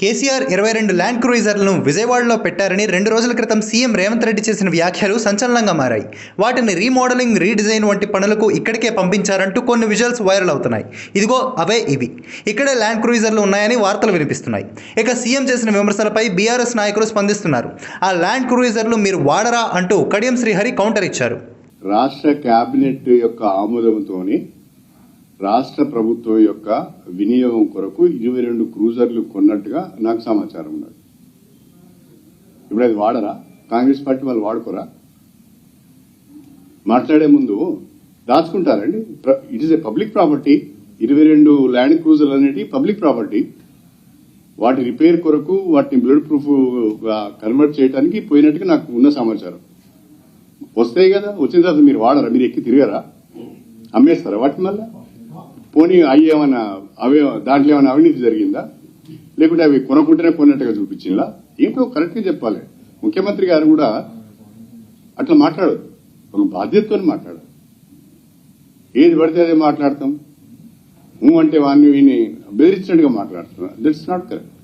కేసీఆర్ ఇరవై రెండు ల్యాండ్ క్రూయిజర్లను విజయవాడలో పెట్టారని రెండు రోజుల క్రితం సీఎం రేవంత్ రెడ్డి చేసిన వ్యాఖ్యలు సంచలనంగా మారాయి. వాటిని రీమోడలింగ్ రీడిజైన్ వంటి పనులకు ఇక్కడికే పంపించారంటూ కొన్ని విజువల్స్ వైరల్ అవుతున్నాయి. ఇదిగో అవే ఇవి. ఇక్కడే ల్యాండ్ క్రూయిజర్లు ఉన్నాయని వార్తలు వినిపిస్తున్నాయి. ఇక సీఎం చేసిన విమర్శలపై బీఆర్ఎస్ నాయకులు స్పందిస్తున్నారు. ఆ ల్యాండ్ క్రూయిజర్లు మీరు వాడరా అంటూ కడియం శ్రీహరి కౌంటర్ ఇచ్చారు. రాష్ట్ర కేబినెట్ యొక్క ఆమోదంతోనే రాష్ట్ర ప్రభుత్వం యొక్క వినియోగం కొరకు ఇరవై రెండు క్రూజర్లు కొన్నట్టుగా నాకు సమాచారం ఉన్నది. ఇప్పుడు అది వాడరా? కాంగ్రెస్ పార్టీ వాళ్ళు వాడుకోరా? మాట్లాడే ముందు దాచుకుంటారండి. It is a public property ఇరవై రెండు ల్యాండ్ క్రూజర్లు అనేవి పబ్లిక్ ప్రాపర్టీ వాటి రిపేర్ కొరకు వాటిని బ్లడ్ ప్రూఫ్ కన్వర్ట్ చేయడానికి పోయినట్టుగా నాకు ఉన్న సమాచారం. వస్తాయి కదా వచ్చిన తర్వాత మీరు వాడరా? మీరు ఎక్కి తిరిగారా? అమ్మేస్తారా వాటి మళ్ళీ? పోనీ అవి ఏమైనా అవే దాంట్లో ఏమైనా అవినీతి జరిగిందా? లేకుంటే అవి కొనకుంటేనే కొన్నట్టుగా చూపించిందా? ఏంటో కరెక్ట్గా చెప్పాలి. ముఖ్యమంత్రి గారు కూడా అట్లా మాట్లాడదు ఒక బాధ్యతతో మాట్లాడదు ఏది పడితే అదే మాట్లాడతాం. నువ్వు అంటే వాడిని వీని బెదిరించినట్టుగా మాట్లాడుతున్నా దట్స్ నాట్ కరెక్ట్